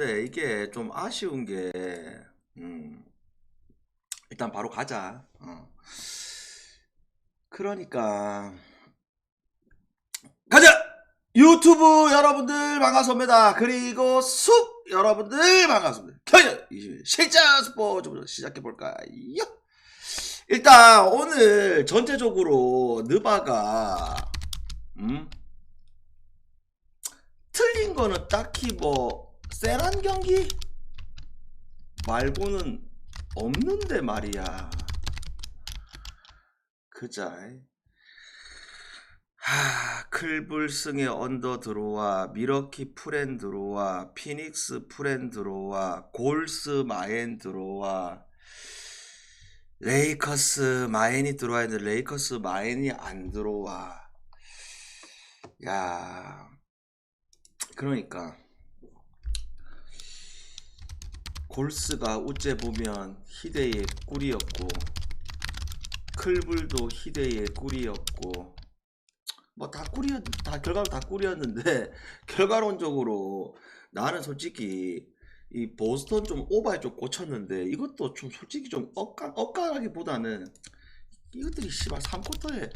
네, 이게 좀 아쉬운 게, 음, 일단 바로 가자. 어. 그러니까, 가자! 유튜브 여러분들 반갑습니다. 그리고 숲 여러분들 반갑습니다. 경연 20 실전 스포츠부터 시작해볼까요? 일단, 오늘 전체적으로 느바가, 음, 틀린 거는 딱히 뭐 세란 경기 말고는 없는데 말이야. 그자. 하, 클불승의 언더 들어와, 미러키 프렌 들어와, 피닉스 프렌 들어와, 골스 마엔 들어와, 레이커스 마엔이 들어와야 돼. 레이커스 마엔이 안 들어와. 야, 그러니까 골스가 우째 보면 희대의 꿀이었고 클불도 희대의 꿀이었고 뭐 다 꿀이었 다 결과로 다 꿀이었는데 결과론적으로 나는 솔직히 이 보스턴 좀 오바에 좀 꽂혔는데 이것도 좀 솔직히 좀 억까 억까라기보다는 이것들이 씨발 3쿼터에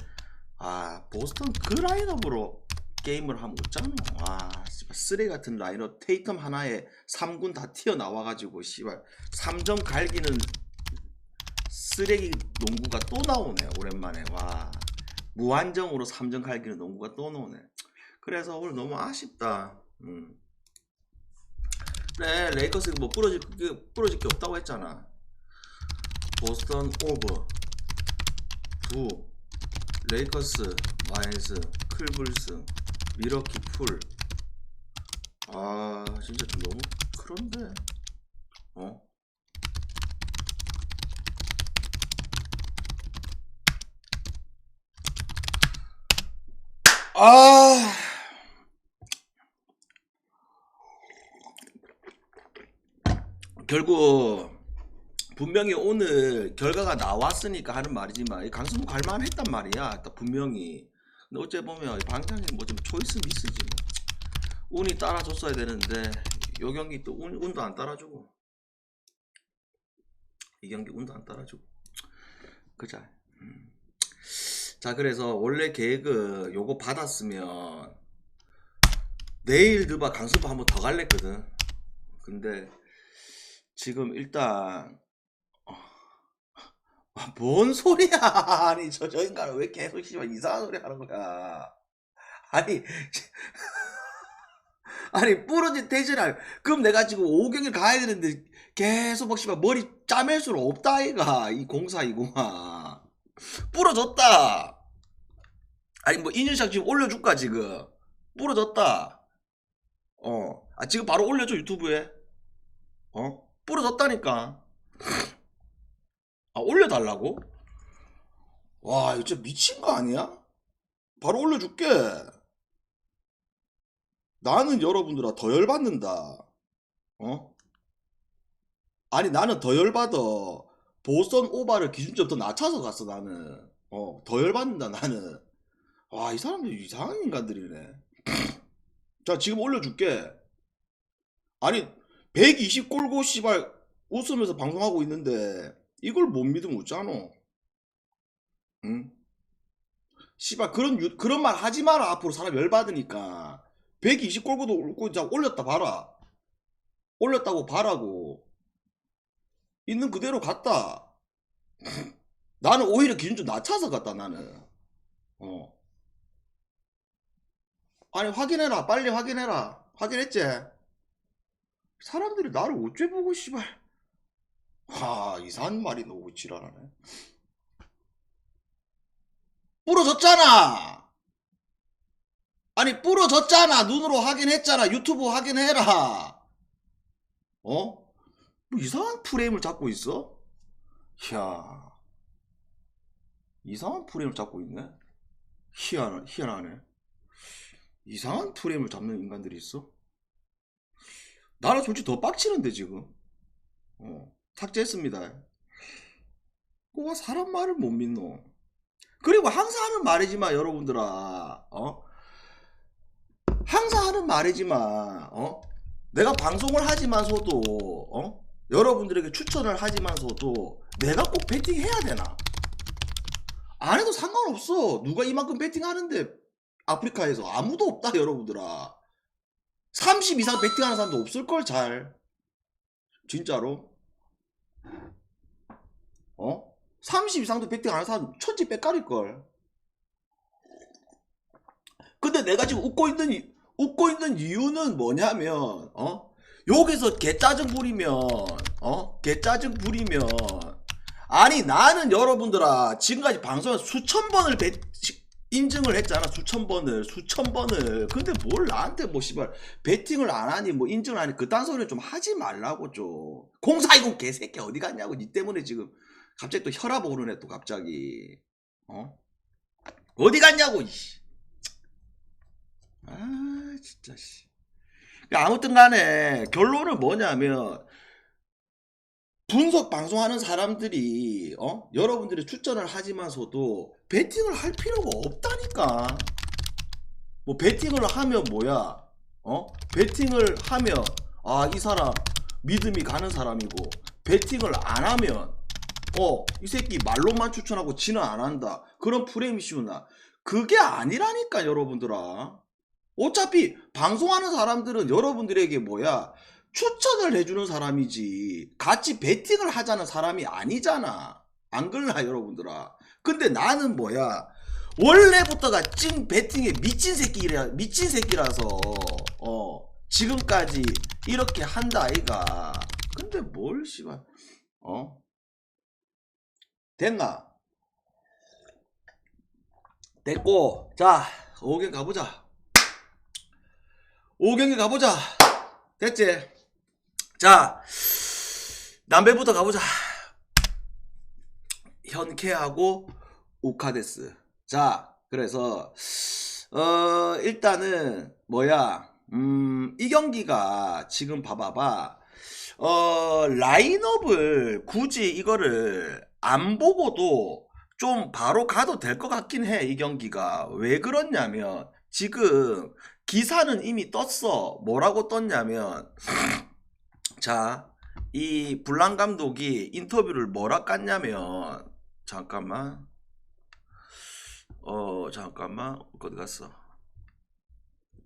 아 보스턴 그 라인업으로 게임을 하면 어쩌노? 아 씨발 쓰레기 같은 라인업 테이텀 하나에 3군 다 튀어나와가지고 씨발. 3점 갈기는 쓰레기 농구가 또 나오네 오랜만에. 와 무한정으로 3점 갈기는 농구가 또 나오네. 그래서 오늘 너무 아쉽다. 음. 그래 레이커스 뭐 부러질 게 부러질 게 없다고 했잖아. 보스턴 오버 9 레이커스 마이너스 클불스 미러키 풀. 아, 진짜 좀 너무 그런데. 어? 아. 결국 분명히 오늘 결과가 나왔으니까 하는 말이지만 이 강승부 갈만했단 말이야. 딱 분명히. 근데 어째 보면 방장이 뭐 좀 초이스 미스지 뭐. 운이 따라줬어야 되는데 요 경기 또 운, 운도 안 따라주고. 이 경기 운도 안 따라주고. 그자. 음. 자 그래서 원래 계획은 요거 받았으면 내일 드바 강수부 한번 더 갈랬거든. 근데 지금 일단 뭔 소리야? 아니, 저, 저 인간은 왜 계속 씨발 이상한 소리 하는 거야? 아니, 아니, 부러진 대신할, 그럼 내가 지금 5경기 가야 되는데, 계속 막 씨발 머리 짜맬 수는 없다, 아이가. 이 공사, 이공아. 부러졌다! 아니, 뭐, 인증샷 지금 올려줄까, 지금? 부러졌다. 어. 아, 지금 바로 올려줘, 유튜브에. 어? 부러졌다니까. 아, 올려달라고? 와, 이거 진짜 미친 거 아니야? 바로 올려줄게. 나는 여러분들아 더 열받는다. 어? 아니, 나는 더 열받아. 보선 오바를 기준점 더 낮춰서 갔어, 나는. 어, 더 열받는다, 나는. 와, 이 사람들 이상한 인간들이네. 자, 지금 올려줄게. 아니, 120 골고, 씨발, 웃으면서 방송하고 있는데, 이걸 못 믿으면 어쩌노? 응? 씨발 그런 유- 그런 말 하지 마라. 앞으로 사람 열 받으니까. 120 골고도 올렸다 봐라. 올렸다고 봐라고. 있는 그대로 갔다. 나는 오히려 기준 좀 낮춰서 갔다 나는. 어. 아니 확인해라. 빨리 확인해라. 확인했지? 사람들이 나를 어째 보고 씨발 하 이상한 말이 너무 지랄하네. 부러졌잖아! 아니 부러졌잖아! 눈으로 확인했잖아! 유튜브 확인해라! 어? 뭐 이상한 프레임을 잡고 있어? 이야. 이상한 프레임을 잡고 있네? 희한, 희한하네. 이상한 프레임을 잡는 인간들이 있어? 나는 솔직히 더 빡치는데 지금? 어, 삭제했습니다 그거 사람 말을 못 믿노 그리고 항상 하는 말이지만 여러분들아 어 항상 하는 말이지만 어 내가 방송을 하지만서도 어? 여러분들에게 추천을 하지만서도 내가 꼭 배팅 해야 되나? 안 해도 상관없어. 누가 이만큼 배팅 하는데 아프리카에서 아무도 없다 여러분들아. 30 이상 배팅하는 사람도 없을걸 잘. 진짜로. 어? 30 이상도 배팅하는 사람 천지 빽깔일걸. 근데 내가 지금 웃고 있는 이- 웃고 있는 이유는 뭐냐면 어? 여기서 개 짜증 부리면 어? 개 짜증 부리면 아니 나는 여러분들아 지금까지 방송에 수천 번을 배, 시- 인증을 했잖아 수천 번을 수천 번을. 근데 뭘 나한테 뭐 씨발 배팅을 안 하니 뭐 인증을 하니 그딴 소리 좀 하지 말라고 좀. 공사이공 개새끼 어디 갔냐고 니 때문에 지금 갑자기 또 혈압 오르네 또 갑자기. 어? 어디 갔냐고 이씨. 아 진짜 씨. 아무튼 간에 결론은 뭐냐면 분석 방송하는 사람들이 어? 여러분들이 추천을 하지만서도 배팅을 할 필요가 없다니까. 뭐 배팅을 하면 뭐야? 어? 배팅을 하면 아 이 사람 믿음이 가는 사람이고 배팅을 안 하면 어 이 새끼 말로만 추천하고 지는 안 한다. 그런 프레임이 씌우나. 그게 아니라니까 여러분들아. 어차피 방송하는 사람들은 여러분들에게 뭐야? 추천을 해주는 사람이지. 같이 배팅을 하자는 사람이 아니잖아. 안 그러나 여러분들아? 근데 나는 뭐야? 원래부터가 찐 배팅에 미친 새끼라 미친 새끼라서 어 지금까지 이렇게 한다 아이가. 근데 뭘 씨발. 어 됐나? 됐고 자 5경 가보자. 5경기 가보자. 됐지? 자 남배부터 가보자. 현케하고 우카데스. 자 그래서 어 일단은 뭐야? 음 이 경기가 지금 봐봐봐. 어 라인업을 굳이 이거를 안 보고도 좀 바로 가도 될 것 같긴 해 이 경기가. 왜 그렇냐면 지금 기사는 이미 떴어. 뭐라고 떴냐면 자이 불란 감독이 인터뷰를 뭐라 깠냐면 잠깐만. 어 잠깐만. 어디 갔어?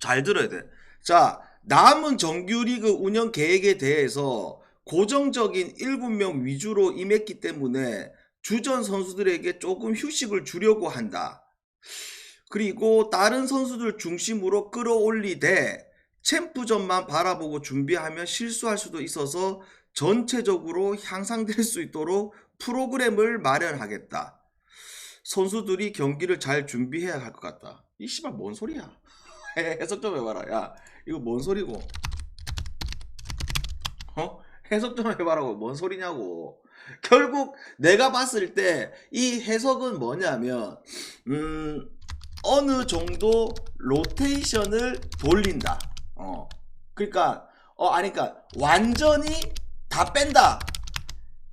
잘 들어야 돼 자 남은 정규리그 운영 계획에 대해서 고정적인 7명 위주로 임했기 때문에 주전 선수들에게 조금 휴식을 주려고 한다 그리고 다른 선수들 중심으로 끌어올리되 챔프전만 바라보고 준비하면 실수할 수도 있어서 전체적으로 향상될 수 있도록 프로그램을 마련하겠다. 선수들이 경기를 잘 준비해야 할 것 같다. 이 씨발 뭔 소리야? 해석 좀 해봐라. 야 이거 뭔 소리고? 어? 해석 좀 해봐라고 뭔 소리냐고. 결국 내가 봤을 때 이 해석은 뭐냐면 음 어느 정도 로테이션을 돌린다. 어. 그러니까 어 아니 그러니까 완전히 다 뺀다.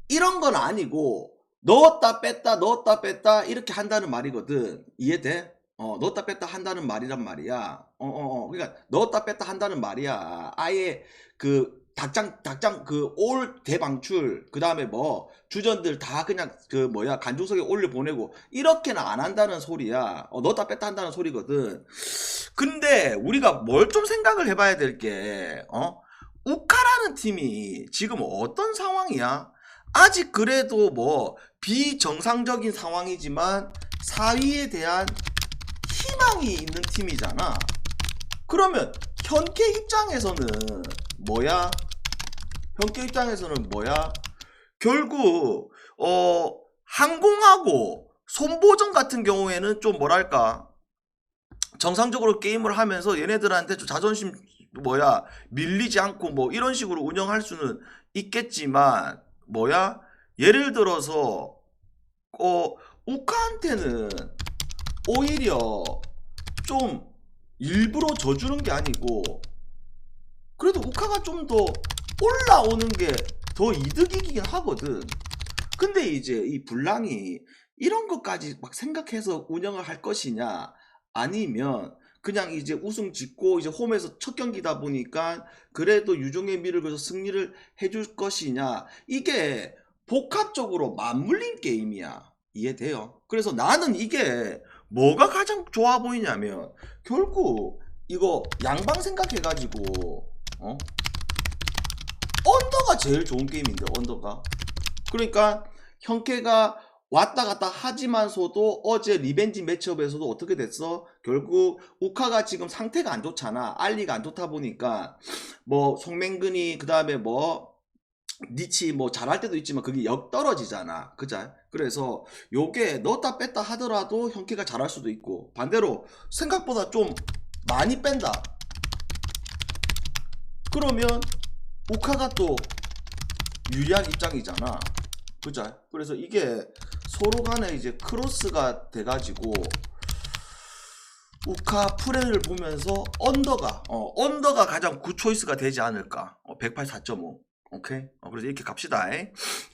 이런 건 아니고 넣었다 뺐다 넣었다 뺐다 이렇게 한다는 말이거든. 이해돼? 어, 넣었다 뺐다 한다는 말이란 말이야. 어, 어, 어. 그러니까 넣었다 뺐다 한다는 말이야. 아예 그 닭장 닭장 그 올 대방출 그 다음에 뭐 주전들 다 그냥 그 뭐야 간중석에 올려 보내고 이렇게는 안 한다는 소리야. 어, 넣었다 뺐다 한다는 소리거든. 근데 우리가 뭘 좀 생각을 해봐야 될게 어? 우카라는 팀이 지금 어떤 상황이야? 아직 그래도 뭐 비정상적인 상황이지만 4위에 대한 희망이 있는 팀이잖아. 그러면 현케 입장에서는 뭐야? 현케 입장에서는 뭐야? 결국 어 항공하고 손보정 같은 경우에는 좀 뭐랄까 정상적으로 게임을 하면서 얘네들한테 좀 자존심 뭐야 밀리지 않고 뭐 이런 식으로 운영할 수는 있겠지만 뭐야 예를 들어서 어 우카한테는 오히려 좀 일부러 져주는 게 아니고 그래도 우카가 좀 더 올라오는 게 더 이득이긴 하거든. 근데 이제 이 불랑이 이런 것까지 막 생각해서 운영을 할 것이냐 아니면 그냥 이제 우승 짓고 이제 홈에서 첫 경기다 보니까 그래도 유종의 미를 그래서 승리를 해줄 것이냐 이게 복합적으로 맞물린 게임이야 이해돼요? 그래서 나는 이게 뭐가 가장 좋아 보이냐면 결국 이거 양방 생각해가지고 어 언더가 제일 좋은 게임인데 언더가 그러니까 형케가 왔다 갔다 하지만서도 어제 리벤지 매치업에서도 어떻게 됐어? 결국 우카가 지금 상태가 안 좋잖아. 알리가 안 좋다 보니까 뭐 송맹근이 그 다음에 뭐 니치 뭐 잘할 때도 있지만 그게 역 떨어지잖아. 그자? 그래서 요게 넣었다 뺐다 하더라도 형케가 잘할 수도 있고 반대로 생각보다 좀 많이 뺀다. 그러면 우카가 또 유리한 입장이잖아. 그죠? 그래서 이게 서로 간에 이제 크로스가 돼가지고 우카 프레를 보면서 언더가 어, 언더가 가장 굿 초이스가 되지 않을까. 어, 184.5. 오케이. 어, 그래서 이렇게 갑시다.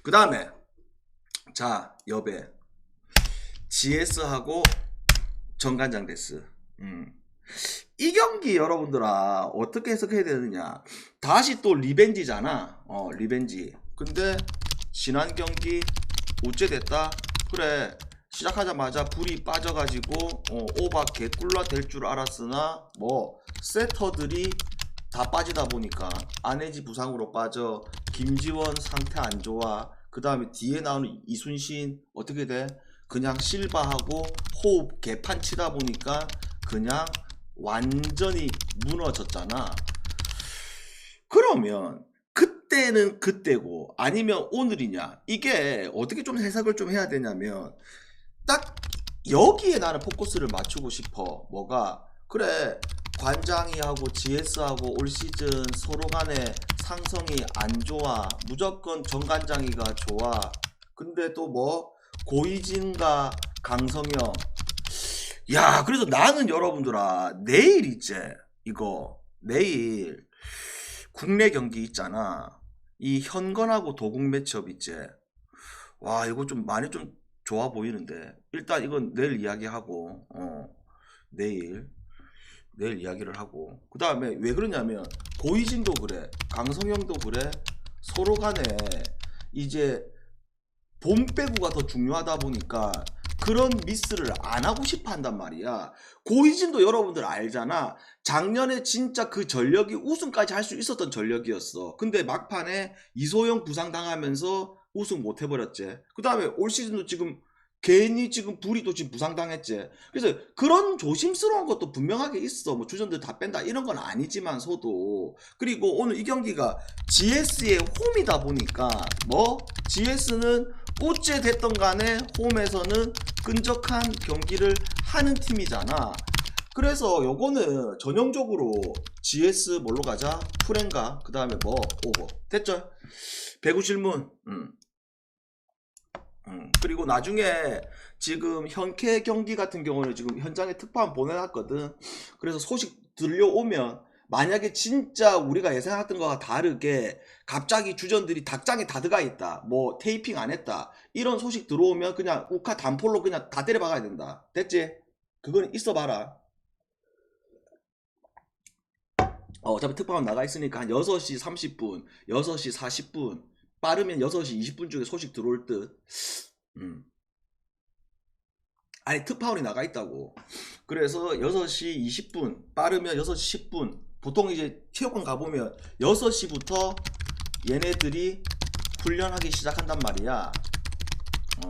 그 다음에 자 여배 GS하고 정관장 데스. 음. 이 경기 여러분들아 어떻게 해석해야 되느냐? 다시 또 리벤지잖아. 어 리벤지. 근데 지난 경기 우째 됐다? 그래. 시작하자마자 불이 빠져가지고 어, 오바 개꿀라 될 줄 알았으나 뭐 세터들이 다 빠지다 보니까 안해지 부상으로 빠져 김지원 상태 안 좋아. 그 다음에 뒤에 나오는 이순신 어떻게 돼? 그냥 실바하고 호흡 개판 치다 보니까 그냥 완전히 무너졌잖아. 그러면 그때는 그때고 아니면 오늘이냐? 이게 어떻게 좀 해석을 좀 해야 되냐면 딱 여기에 나는 포커스를 맞추고 싶어. 뭐가 그래 관장이하고 GS하고 올 시즌 서로 간에 상성이 안 좋아. 무조건 정관장이가 좋아. 근데 또 뭐 고이진과 강성영 야, 그래서 나는 여러분들아, 내일 이제, 이거, 내일, 국내 경기 있잖아. 이 현건하고 도국 매치업 이제, 와, 이거 좀 많이 좀 좋아 보이는데. 일단 이건 내일 이야기하고, 어, 내일, 내일 이야기를 하고. 그 다음에 왜 그러냐면, 고이진도 그래, 강성영도 그래, 서로 간에 이제, 본 빼구가 더 중요하다 보니까, 그런 미스를 안 하고 싶어 한단 말이야. 고이진도 여러분들 알잖아. 작년에 진짜 그 전력이 우승까지 할 수 있었던 전력이었어. 근데 막판에 이소영 부상당하면서 우승 못 해버렸지. 그 다음에 올 시즌도 지금 괜히 지금 불이 또 지금 부상당했지. 그래서 그런 조심스러운 것도 분명하게 있어. 뭐 주전들 다 뺀다 이런 건 아니지만서도 그리고 오늘 이 경기가 GS의 홈이다 보니까 뭐 GS는 어째 됐던 간에 홈에서는 끈적한 경기를 하는 팀이잖아. 그래서 요거는 전형적으로 GS 뭘로 가자? 프렌가 그 다음에 뭐 오버 됐죠? 배구 질문. 음. 음, 그리고 나중에 지금 현캐 경기 같은 경우는 지금 현장에 특파원 보내놨거든. 그래서 소식 들려오면 만약에 진짜 우리가 예상했던 거와 다르게 갑자기 주전들이 닭장에 다 들어가 있다. 뭐 테이핑 안 했다. 이런 소식 들어오면 그냥 우카 단폴로 그냥 다 때려박아야 된다. 됐지? 그거는 있어봐라. 어, 어차피 특파원 나가 있으니까 한 6시 30분, 6시 40분, 빠르면 6시 20분 중에 소식 들어올 듯. 음. 아니, 특파원이 나가 있다고. 그래서 6시 20분, 빠르면 6시 10분. 보통 이제 체육관 가보면 6시부터 얘네들이 훈련하기 시작한단 말이야. 어.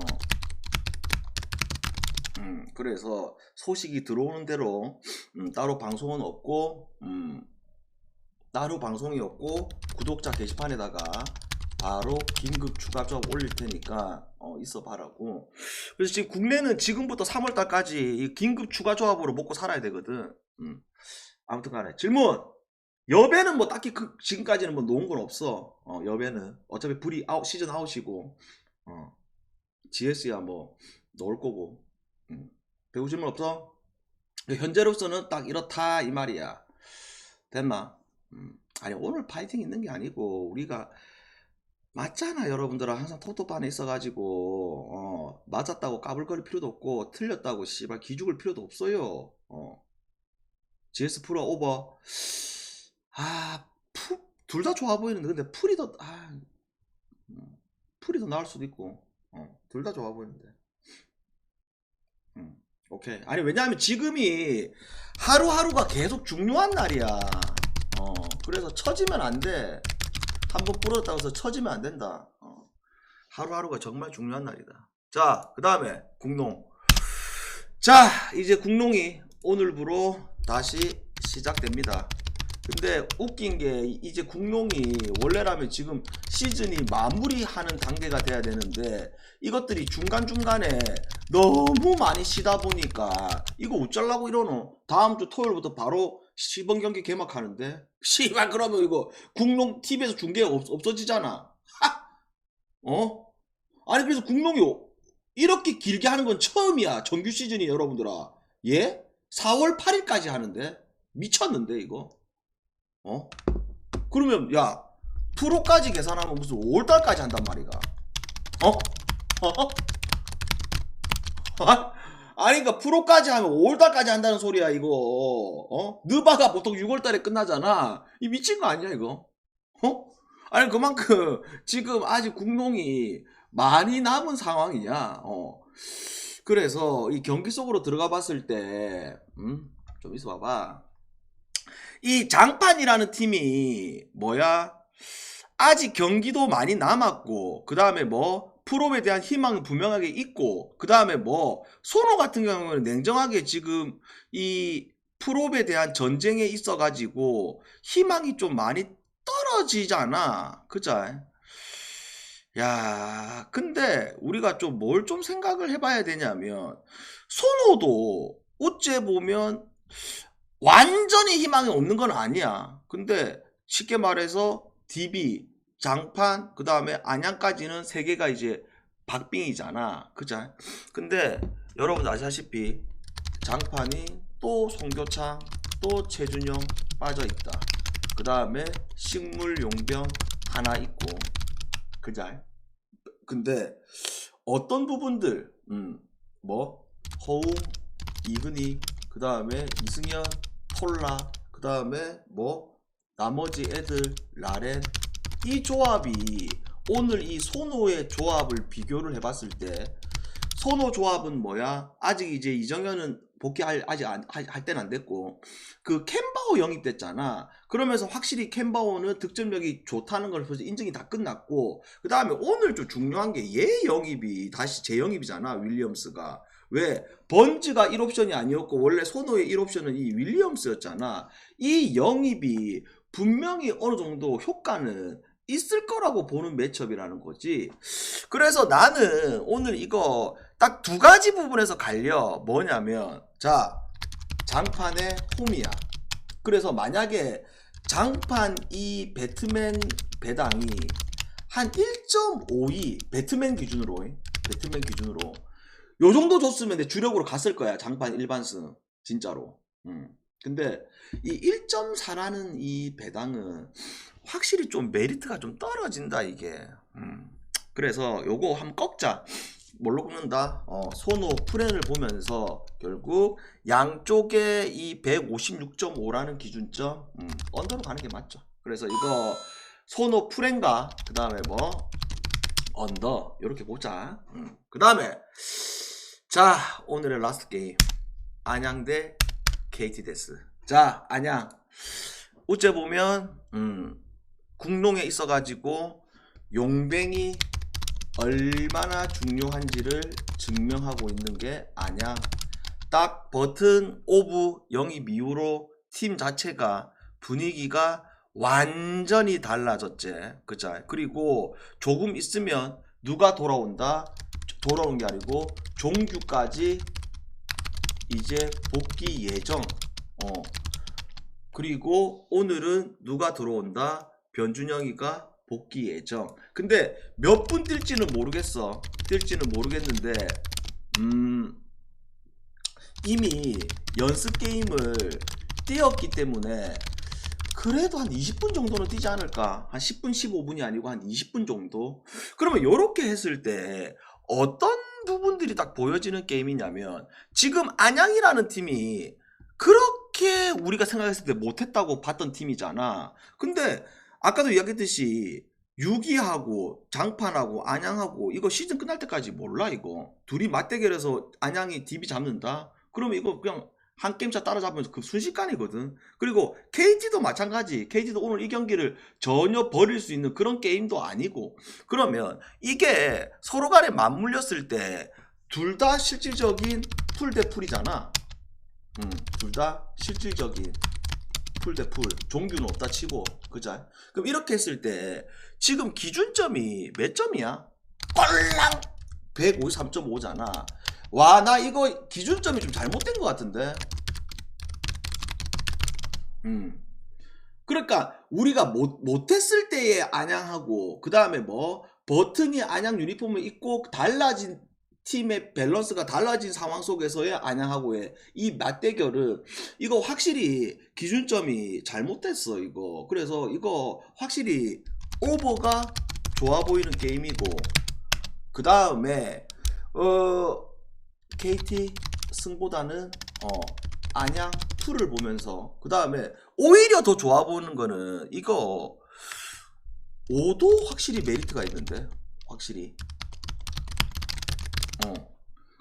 음, 그래서 소식이 들어오는 대로 음, 따로 방송은 없고 음, 따로 방송이 없고 구독자 게시판에다가 바로 긴급 추가 조합 올릴 테니까 어, 있어 봐라고. 그래서 지금 국내는 지금부터 3월 달까지 이 긴급 추가 조합으로 먹고 살아야 되거든. 음. 아무튼 간에 질문. 여배는 뭐 딱히 그, 지금까지는 뭐 놓은 건 없어. 어, 여배는 어차피 불이 아웃 시즌 아웃이고. 어. GS야 뭐 넣을 거고. 음. 배우 질문 없어? 현재로서는 딱 이렇다 이 말이야. 됐나? 음. 아니 오늘 파이팅 있는 게 아니고 우리가 맞잖아 여러분들아 항상 안에 있어가지고 어, 맞았다고 까불거릴 필요도 없고 틀렸다고 씨발 기죽을 필요도 없어요 어. GS 프로 오버. 아, 둘 다 좋아 보이는데 근데 풀이 더 아, 음, 풀이 더 나을 수도 있고. 어, 둘 다 좋아 보이는데. 음, 오케이. 아니 왜냐하면 지금이 하루하루가 계속 중요한 날이야. 어, 그래서 처지면 안 돼. 한번 부러졌다고 해서 처지면 안 된다. 어, 하루하루가 정말 중요한 날이다. 자, 그 다음에 국농. 자, 이제 국농이 오늘부로 다시 시작됩니다. 근데 웃긴 게 이제 국농이 원래라면 지금 시즌이 마무리하는 단계가 돼야 되는데 이것들이 중간중간에 너무 많이 쉬다 보니까 이거 어쩌려고 이러노? 다음 주 토요일부터 바로 시범 경기 개막하는데 씨발 그러면 이거 국농 TV에서 중계가 없, 없어지잖아. 하! 어? 아니 그래서 국농이 이렇게 길게 하는 건 처음이야. 정규 시즌이 여러분들아. 예? 4월 8일까지 하는데 미쳤는데 이거. 어? 그러면 야 프로까지 계산하면 무슨 5월달까지 한단 말이가. 어? 어? 아, 아니 그러니까 프로까지 하면 5월달까지 한다는 소리야 이거. 어? 느바가 보통 6월달에 끝나잖아. 이 미친 거 아니야 이거? 어? 아니 그만큼 지금 아직 국농이 많이 남은 상황이냐. 어. 그래서 이 경기 속으로 들어가 봤을 때, 음, 좀 있어 봐봐. 이 장판이라는 팀이 뭐야? 아직 경기도 많이 남았고, 그 다음에 뭐, 프로에 대한 희망은 분명하게 있고, 그 다음에 뭐, 소노 같은 경우는 냉정하게 지금 이 프로에 대한 전쟁에 있어 가지고, 희망이 좀 많이 떨어지잖아. 그자? 야, 근데 우리가 좀 뭘좀 생각을 해봐야 되냐면, 손호도 어째 보면 완전히 희망이 없는 건 아니야. 근데 쉽게 말해서 DB, 장판, 그 다음에 안양까지는 세 개가 이제 박빙이잖아. 그죠? 근데 여러분 아시다시피 장판이 또 송교창, 또 최준영 빠져 있다. 그 다음에 식물 용병 하나 있고, 그자? 근데 어떤 부분들, 음, 뭐 허웅, 이근희, 그 다음에 이승현, 톨라, 그 다음에 뭐 나머지 애들 라렌 이 조합이 오늘 이 소노의 조합을 비교를 해봤을 때 소노 조합은 뭐야? 아직 이제 이정현은 복귀할 아직 안, 할, 할 때는 안 됐고 그 캔바오 영입됐잖아. 그러면서 확실히 캔바오는 득점력이 좋다는 걸 벌써 인증이 다 끝났고 그 다음에 오늘 좀 중요한 게 얘 영입이 다시 재영입이잖아 윌리엄스가 왜 번즈가 1옵션이 아니었고 원래 소노의 1옵션은 이 윌리엄스였잖아. 이 영입이 분명히 어느 정도 효과는 있을 거라고 보는 매첩이라는 거지. 그래서 나는 오늘 이거 딱 두 가지 부분에서 갈려. 뭐냐면 자 장판의 홈이야. 그래서 만약에 장판 이 배트맨 배당이 한 1.52 배트맨 기준으로 배트맨 기준으로 요 정도 줬으면 내 주력으로 갔을 거야 장판 일반승 진짜로. 음. 근데 이 1.4라는 이 배당은 확실히 좀 메리트가 좀 떨어진다 이게. 음. 그래서 요거 한번 꺾자. 뭘로 꺾는다? 어, 소노 프렌을 보면서 결국 양쪽에 이 156.5라는 기준점 음, 언더로 가는 게 맞죠. 그래서 이거 소노 프렌과 그 다음에 뭐 언더 이렇게 보자. 음. 그 다음에 자 오늘의 라스트 게임 안양 대 KT 데스. 자 안양 어째 보면 음, 국농에 있어가지고 용뱅이 얼마나 중요한지를 증명하고 있는 게 안양. 딱 버튼 오브 영입 이후로 팀 자체가 분위기가 완전히 달라졌지. 그자. 그리고 조금 있으면 누가 돌아온다? 돌아오는 게 아니고 종규까지 이제 복귀 예정. 어. 그리고 오늘은 누가 들어온다? 변준영이가 복귀 예정. 근데 몇 분 뛸지는 모르겠어. 뛸지는 모르겠는데, 음, 이미 연습 게임을 뛰었기 때문에, 그래도 한 20분 정도는 뛰지 않을까? 한 10분, 15분이 아니고 한 20분 정도? 그러면 이렇게 했을 때, 어떤 부분들이 딱 보여지는 게임이냐면, 지금 안양이라는 팀이 그렇게 우리가 생각했을 때 못했다고 봤던 팀이잖아. 근데 아까도 이야기했듯이 6위하고 장판하고 안양하고 이거 시즌 끝날 때까지 몰라 이거. 둘이 맞대결해서 안양이 DB 잡는다. 그러면 이거 그냥 한 게임 차 따라잡으면 그 순식간이거든. 그리고 KT도 마찬가지. KT도 오늘 이 경기를 전혀 버릴 수 있는 그런 게임도 아니고. 그러면 이게 서로 간에 맞물렸을 때 둘 다 실질적인 풀 대 풀이잖아. 음, 둘 다 실질적인 풀 대 풀. 종규는 없다 치고. 그자? 그럼 이렇게 했을 때 지금 기준점이 몇 점이야? 꼴랑 153.5잖아. 와, 나 이거 기준점이 좀 잘못된 것 같은데. 음. 그러니까 우리가 못 못했을 때의 안양하고 그 다음에 뭐 버튼이 안양 유니폼을 입고 달라진 팀의 밸런스가 달라진 상황 속에서의 안양하고의 이 맞대결은 이거 확실히 기준점이 잘못됐어 이거. 그래서 이거 확실히 오버가 좋아 보이는 게임이고 그 다음에 어 KT 승보다는 어 안양 풀을 보면서 그 다음에 오히려 더 좋아 보이는 거는 이거 5도 확실히 메리트가 있는데 확실히 어.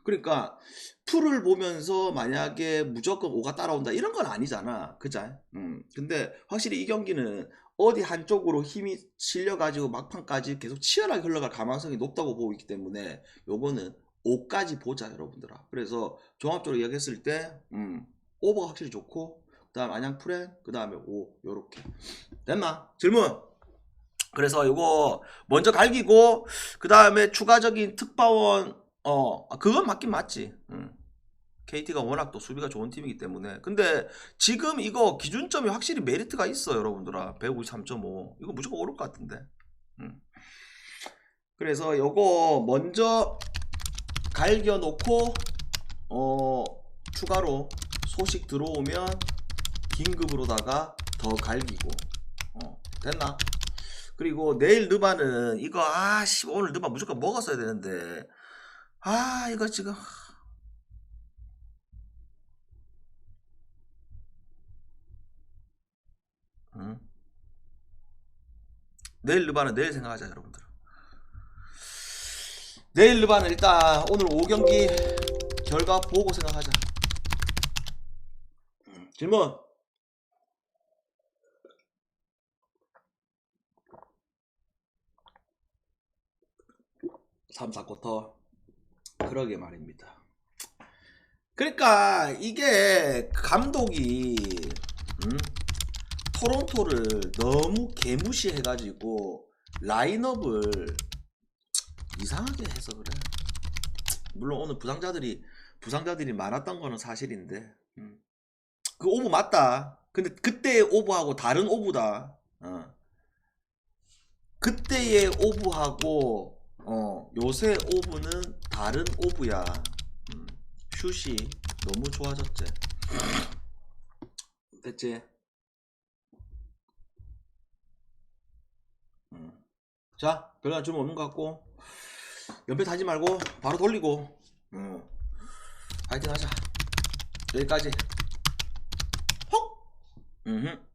그러니까 풀을 보면서 만약에 무조건 5가 따라온다 이런 건 아니잖아. 그자 음. 근데 확실히 이 경기는 어디 한쪽으로 힘이 실려가지고 막판까지 계속 치열하게 흘러갈 가능성이 높다고 보고 있기 때문에 요거는 5까지 보자 여러분들아. 그래서 종합적으로 이야기했을 때 음, 오버가 확실히 좋고 그 다음 안양 프렌 그 다음에 5 요렇게. 됐나? 질문? 그래서 요거 먼저 갈기고 그 다음에 추가적인 특파원 어 아, 그건 맞긴 맞지. 음. KT가 워낙 또 수비가 좋은 팀이기 때문에. 근데 지금 이거 기준점이 확실히 메리트가 있어 여러분들아. 153.5 이거 무조건 오를 것 같은데. 음. 그래서 요거 먼저 갈겨 놓고 어 추가로 소식 들어오면 긴급으로다가 더 갈기고. 어 됐나? 그리고 내일 느바는 이거 아 씨 오늘 느바 무조건 먹었어야 되는데 아 이거 지금. 응? 내일 느바는 내일 생각하자 여러분들. 내일 느바는 일단 오늘 5경기 결과 보고 생각하자. 음, 질문. 3, 4쿼터 그러게 말입니다. 그러니까 이게 감독이 음? 토론토를 너무 개무시해가지고 라인업을 이상하게 해서 그래. 물론 오늘 부상자들이 부상자들이 많았던 거는 사실인데 음. 그 오브 맞다. 근데 그때의 오브하고 다른 오브다. 어. 그때의 오브하고 어, 요새 오브는 다른 오브야. 음, 슛이 너무 좋아졌지. 됐지? 음. 자, 별로 좀 없는 것 같고 연패 타지 말고 바로 돌리고 음. 파이팅 하자. 여기까지. 헉! 음흠.